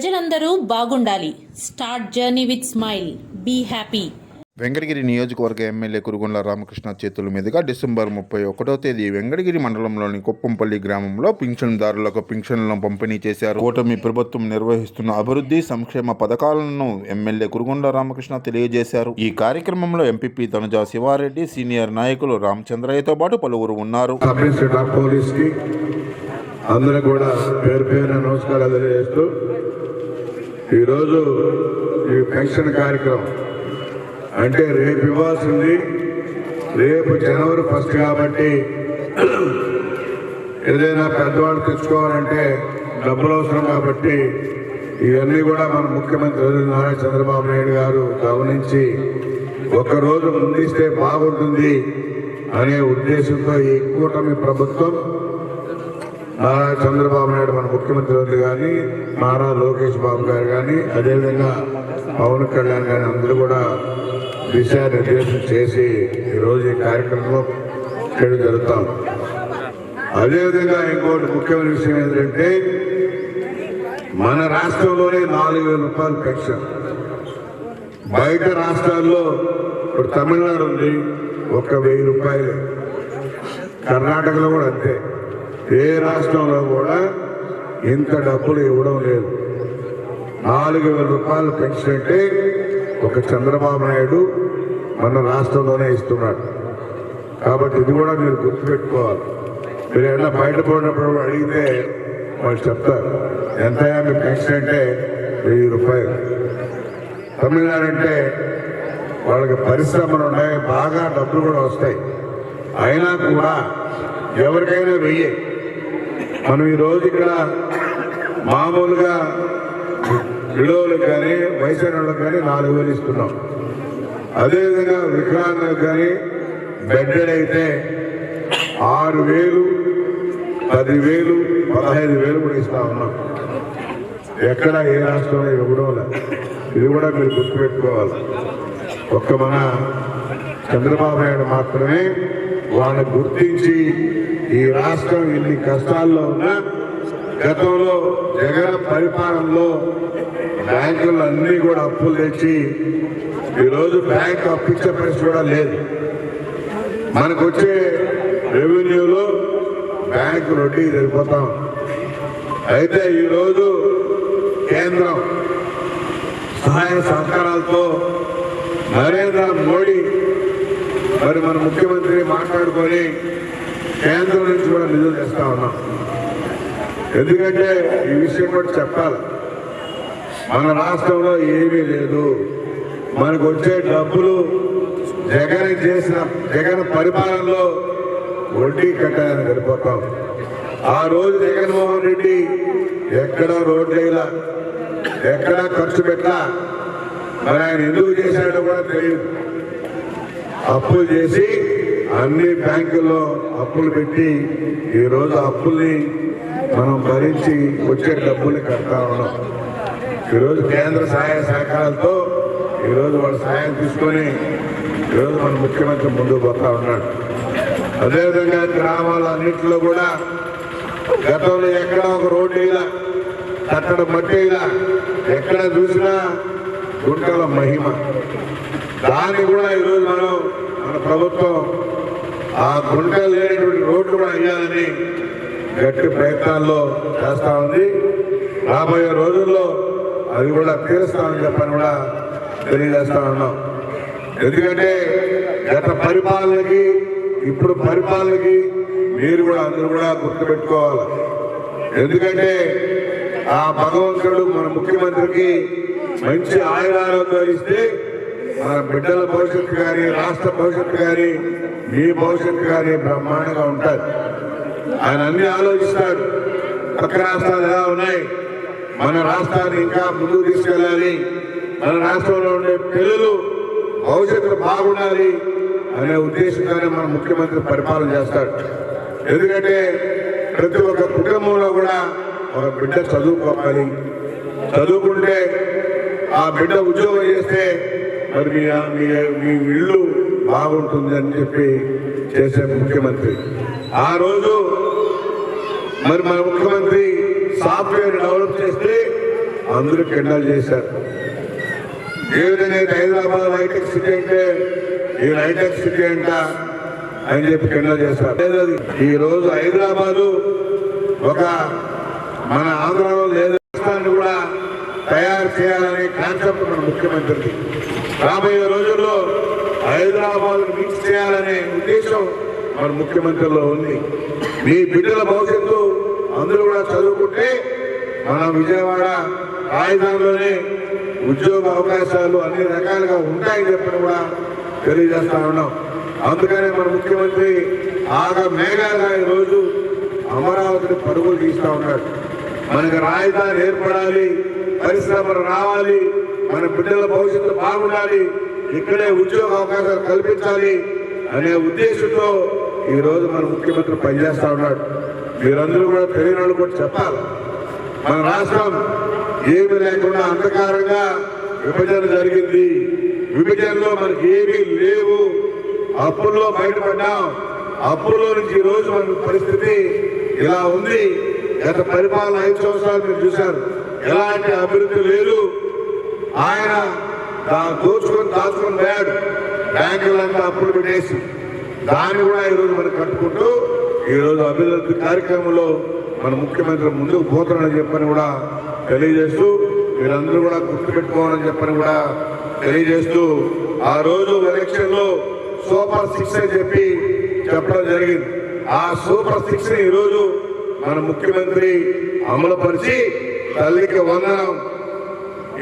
ప్రజలందరూ బాగుండాలి. Start journey with smile. Be happy. Venkatagiri నియోజకవర్గ ఎమ్మెల్యే కురుగుండ్ల రామకృష్ణ చేతుల మీదుగా డిసెంబర్ ముప్పై ఒకటో తేదీ వెంకటగిరి మండలంలోని కుప్పంపల్లి గ్రామంలో పింఛన్దారులకు పింఛన్లను పంపిణీ చేశారు. కూటమి ప్రభుత్వం నిర్వహిస్తున్న అభివృద్ధి సంక్షేమ పథకాలను ఎమ్మెల్యే కురుగుండ్ల రామకృష్ణ తెలియజేశారు. ఈ కార్యక్రమంలో ఎంపీపీ తనుజా శివారెడ్డి సీనియర్ నాయకులు రామచంద్రయ్యతో పాటు పలువురు ఉన్నారు. సబ్ ఇన్స్పెక్టర్ ఆఫ్ పోలీస్కి అందరూ కూడా పేరు పేరున నమస్కారాలు తెలియజేస్తూ ఈరోజు ఈ పెన్షన్ కార్యక్రమం. అంటే రేపు ఇవ్వాల్సింది రేపు జనవరి ఫస్ట్ కాబట్టి ఏదైనా పెద్దవాళ్ళు తెచ్చుకోవాలంటే డబ్బులు అవసరం కాబట్టి ఇవన్నీ కూడా మన ముఖ్యమంత్రి నారా చంద్రబాబు నాయుడు గారు గమనించి ఒకరోజు ముందిస్తే బాగుంటుంది అనే ఉద్దేశంతో ఈ కూటమి ప్రభుత్వం నారా చంద్రబాబు నాయుడు మన ముఖ్యమంత్రి కానీ నారా లోకేష్ బాబు గారు కానీ అదేవిధంగా పవన్ కళ్యాణ్ గారి అందరూ కూడా దిశానిర్దేశం చేసి ఈరోజు ఈ కార్యక్రమంలో చేయడం జరుగుతాం అదేవిధంగా ఇంకోటి ముఖ్యమైన విషయం ఏంటంటే మన రాష్ట్రంలోనే నాలుగు వేల రూపాయలు పెన్షన్. బయట రాష్ట్రాల్లో ఇప్పుడు తమిళనాడు ఉంది ఒక వెయ్యి రూపాయలు. కర్ణాటకలో కూడా అంతే. ఏ రాష్ట్రంలో కూడా ఇంత డబ్బులు ఇవ్వడం లేదు. నాలుగు వేల రూపాయలు పెన్షన్ అంటే ఒక చంద్రబాబు నాయుడు మన రాష్ట్రంలోనే ఇస్తున్నాడు. కాబట్టి ఇది కూడా మీరు గుర్తుపెట్టుకోవాలి. మీరు ఏదైనా బయట పోయినప్పుడు అడిగితే వాళ్ళు చెప్తారు ఎంతయా మీ పెన్షన్ అంటే వెయ్యి రూపాయలు? తమిళనాడు అంటే వాళ్ళకి పరిశ్రమలు ఉన్నాయి బాగా డబ్బులు కూడా వస్తాయి. అయినా కూడా ఎవరికైనా వెయ్యి. మనం ఈ ఇక్కడ మామూలుగా విడోలకు కానీ వయసు కానీ నాలుగు వేలు ఇస్తున్నాం. అదేవిధంగా వికలాంగులకు కానీ బెడ్డెడ్ అయితే ఆరు వేలు పదివేలు పదహైదు వేలు కూడా ఇస్తా ఉన్నాం. ఎక్కడ ఏ రాష్ట్రంలో ఇవ్వడం లేదు ఇది కూడా మీరు గుర్తుపెట్టుకోవాలి. ఒక్క మన చంద్రబాబు నాయుడు మాత్రమే వాళ్ళని గుర్తించి ఈ రాష్ట్రం ఇన్ని కష్టాల్లో ఉన్నా గతంలో జగన్ పరిపాలనలో బ్యాంకులు అన్ని కూడా అప్పులు తెచ్చి ఈరోజు బ్యాంక్ అప్పించే పరిస్థితి కూడా లేదు. మనకు వచ్చే రెవెన్యూలో బ్యాంకు రొడ్డీ సరిపోతాం అయితే ఈరోజు కేంద్రం సహాయ సహకారాలతో నరేంద్ర మోడీ మరి మన ముఖ్యమంత్రి మాట్లాడుకొని కేంద్రం నుంచి కూడా నిధులు తెస్తా ఉన్నాం. ఎందుకంటే ఈ విషయం కూడా చెప్పాలి. మన రాష్ట్రంలో ఏమీ లేదు. మనకు వచ్చే డబ్బులు జగన్ చేసిన జగన్ పరిపాలనలో వడ్డీ కట్టాలని గడిపోతాం ఆ రోజు జగన్మోహన్ రెడ్డి ఎక్కడ రోడ్డు ఎక్కడ ఖర్చు పెట్టలా మరి ఆయన ఎందుకు చేశాడో కూడా తెలియదు. అప్పులు చేసి అన్ని బ్యాంకుల్లో అప్పులు పెట్టి ఈరోజు అప్పుల్ని మనం భరించి వచ్చే డబ్బుల్ని కడతా ఉన్నాం. ఈరోజు కేంద్ర సహాయ సహకారాలతో ఈరోజు వాళ్ళ సహాయం తీసుకొని ఈరోజు మన ముఖ్యమంత్రి ముందుకు పోతా ఉన్నాడు. అదేవిధంగా గ్రామాలన్నింటిలో కూడా గతంలో ఎక్కడ ఒక రోడ్డు ఇలా కట్టడం మట్టి ఇలా ఎక్కడ చూసినా గుంటల మహిమ. దాన్ని కూడా ఈరోజు మనం మన ప్రభుత్వం ఆ గుంటలు లేనటువంటి రోడ్లు కూడా వేయాలని గట్టి ప్రయత్నాల్లో చేస్తా ఉంది. రాబోయే రోజుల్లో అది కూడా తీరుస్తామని చెప్పని కూడా తెలియజేస్తా ఉన్నాం. ఎందుకంటే గత పరిపాలనకి ఇప్పుడు పరిపాలనకి మీరు కూడా అందరూ కూడా గుర్తుపెట్టుకోవాలి. ఎందుకంటే ఆ భగవంతుడు మన ముఖ్యమంత్రికి మంచి ఆయుధాలతో ఇస్తే మన బిడ్డల భవిష్యత్తు కానీ రాష్ట్ర భవిష్యత్తు కానీ మీ భవిష్యత్తు కానీ బ్రహ్మాండంగా ఉంటుంది. ఆయన అన్ని ఆలోచిస్తాడు పక్క రాష్ట్రాలు ఎలా ఉన్నాయి? మన రాష్ట్రాన్ని ఇంకా ముందుకు తీసుకెళ్ళాలి. మన రాష్ట్రంలో ఉండే పిల్లలు భవిష్యత్తు బాగుండాలి అనే ఉద్దేశంతోనే మన ముఖ్యమంత్రి పరిపాలన చేస్తాడు. ఎందుకంటే ప్రతి ఒక్క కుటుంబంలో కూడా ఒక బిడ్డ చదువుకోవాలి. చదువుకుంటే ఆ బిడ్డ ఉద్యోగం చేస్తే మరి మీ మీ ఇల్లు బాగుంటుంది అని చెప్పి చేసే ముఖ్యమంత్రి. ఆ రోజు మరి మన ముఖ్యమంత్రి సాఫ్ట్వేర్ డెవలప్ చేస్తే అందరూ కెండల్ చేశారు. ఏ విధంగా హైదరాబాద్ హైటెక్ సిటీ అంటే ఈ హైటెక్ సిటీ అంట అని చెప్పి కెండల్ చేశారు. ఈ రోజు హైదరాబాదు ఒక మన ఆంధ్రలో లేదు కూడా తయారు చేయాలనే కాన్సెప్ట్ మన ముఖ్యమంత్రికి. రాబోయే రోజుల్లో హైదరాబాద్ మిక్స్ చేయాలనే ఉద్దేశం మన ముఖ్యమంత్రిలో ఉంది. మీ బిడ్డల భవిష్యత్తు అందరూ కూడా చదువుకుంటే మన విజయవాడ రాజధానిలోనే ఉద్యోగ అవకాశాలు అన్ని రకాలుగా ఉంటాయని చెప్పిన కూడా తెలియజేస్తా ఉన్నాం. అందుకనే మన ముఖ్యమంత్రి ఆగ మేఘాగా ఈరోజు అమరావతిని పరుగులు తీస్తూ ఉన్నాడు. మనకు రాజధాని ఏర్పడాలి పరిశ్రమలు రావాలి మన బిడ్డల భవిష్యత్తు బాగుండాలి. ఇక్కడే ఉద్యోగ అవకాశాలు కల్పించాలి అనే ఉద్దేశంతో ఈ రోజు మన ముఖ్యమంత్రి పనిచేస్తా ఉన్నాడు. మీరందరూ కూడా తెలియని వాళ్ళు కూడా చెప్పాలి. మన రాష్ట్రం ఏమి లేకుండా అంధకారంగా విభజన జరిగింది. విభజనలో మనకి ఏమీ లేవు. అప్పుల్లో బయటపడ్డాం. అప్పుల్లో నుంచి ఈ రోజు మన పరిస్థితి ఇలా ఉంది. గత పరిపాలన ఐదు సంవత్సరాలు మీరు చూశారు. ఎలాంటి అభివృద్ధి లేదు. ఆయన దోచుకొని దాచుకొని పోయాడు. బ్యాంకులంతా అప్పులు పెట్టేసి. దాన్ని కూడా ఈరోజు మనం కట్టుకుంటూ ఈరోజు అభివృద్ధి కార్యక్రమంలో మన ముఖ్యమంత్రి ముందుకు పోతున్నాడని చెప్పని కూడా తెలియజేస్తూ మీరందరూ కూడా గుర్తుపెట్టుకోవాలని చెప్పని కూడా తెలియజేస్తూ ఆ రోజు ఎలక్షన్లో సూపర్ సిక్స్ అని చెప్పి చెప్పడం జరిగింది. ఆ సూపర్ సిక్స్ ఈరోజు మన ముఖ్యమంత్రి అమలుపరిచి తల్లికి వందనం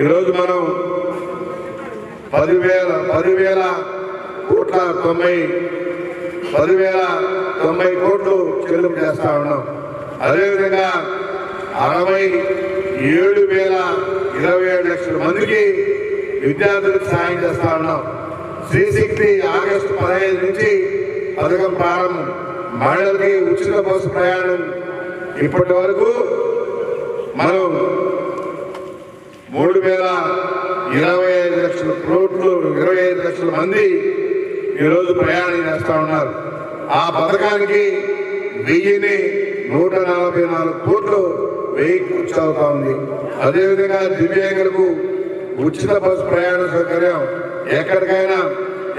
ఈరోజు మనం పదివేల పదివేల కోట్ల తొంభై పదివేల తొంభై కోట్లు చెల్లింపు చేస్తా ఉన్నాం. అదేవిధంగా అరవై ఏడు వేల ఇరవై ఏడు లక్షల మందికి విద్యార్థులకు సాయం చేస్తా ఉన్నాం. శ్రీశక్తి ఆగస్టు పదహైదు నుంచి పథకం ప్రారంభం. మహిళలకి ఉచిత బస్సు ప్రయాణం ఇప్పటి వరకు మనం మూడు వేల ఇరవై ఐదు లక్షల కోట్లు ఇరవై ఐదు లక్షల మంది ఈరోజు ప్రయాణం చేస్తూ ఉన్నారు. ఆ పథకానికి వెయ్యిని నూట నలభై నాలుగు కోట్లు వెయ్యి ఖర్చు అవుతా ఉంది. అదేవిధంగా దివ్యాంగులకు ఉచిత బస్సు ప్రయాణ సౌకర్యం ఎక్కడికైనా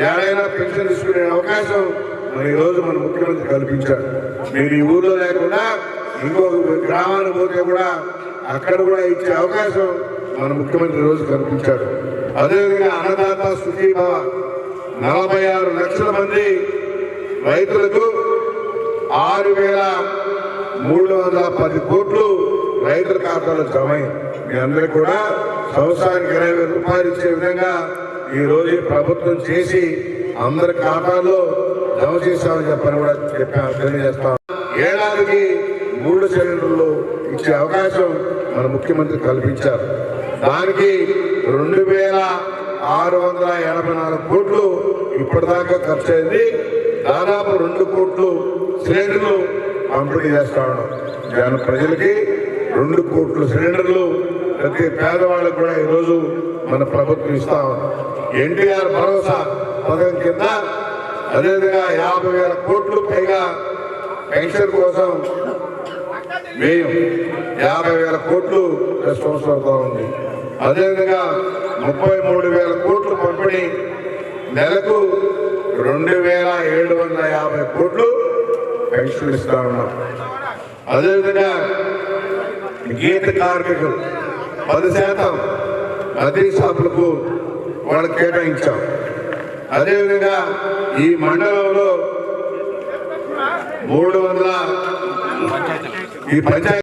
ఏడైనా పెన్షన్ తీసుకునే అవకాశం మరి ఈరోజు మన ముఖ్యమంత్రి కల్పించాడు. మీరు ఈ ఊర్లో లేకుండా ఇంకొక గ్రామానికి పోతే కూడా అక్కడ కూడా ఇచ్చే అవకాశం మన ముఖ్యమంత్రి రోజు కల్పించాడు అదేవిధంగా అన్నదాత సుఖీభావ నలభై ఆరు లక్షల మంది రైతులకు ఆరు వేల మూడు వందల పది కోట్లు రైతుల ఖాతాలో జమ మీ అందరికీ కూడా సంవత్సరానికి ఇరవై వేల రూపాయలు ఇచ్చే విధంగా ఈరోజు ప్రభుత్వం చేసి అందరి ఖాతాల్లో జమ చేశామని చెప్పని కూడా చెప్పాను తెలియజేస్తాం. ఏడాదికి మూడు సిలిండర్లు ఇచ్చే అవకాశం మన ముఖ్యమంత్రి కల్పించారు. దానికి రెండు వేల ఆరు వందల ఎనభై నాలుగు కోట్లు ఇప్పటిదాకా ఖర్చు అయింది దాదాపు రెండు కోట్లు సిలిండర్లు పంపిణీ చేస్తా ఉన్నాం. ప్రజలకి రెండు కోట్ల సిలిండర్లు ప్రతి పేదవాళ్ళకు కూడా ఈరోజు మన ప్రభుత్వం ఇస్తా ఎన్టీఆర్ భరోసా పథకం కింద అదేవిధంగా యాభై వేల కోట్లు పైగా పెన్షన్ కోసం వ్యయం యాభై వేల కోట్లు రెస్పాన్స్ అవుతా ఉంది. అదేవిధంగా ముప్పై మూడు వేల కోట్లు పంపిణీ నెలకు రెండు వేల ఏడు వందల యాభై కోట్లు పెన్షన్ ఇస్తా ఉన్నాం. అదేవిధంగా గీత కార్మికులు పది శాతం మదీ షాపులకు వాళ్ళకి కేటాయించాం. అదేవిధంగా ఈ మండలంలో మూడు వందల ఈ పంచాయతీ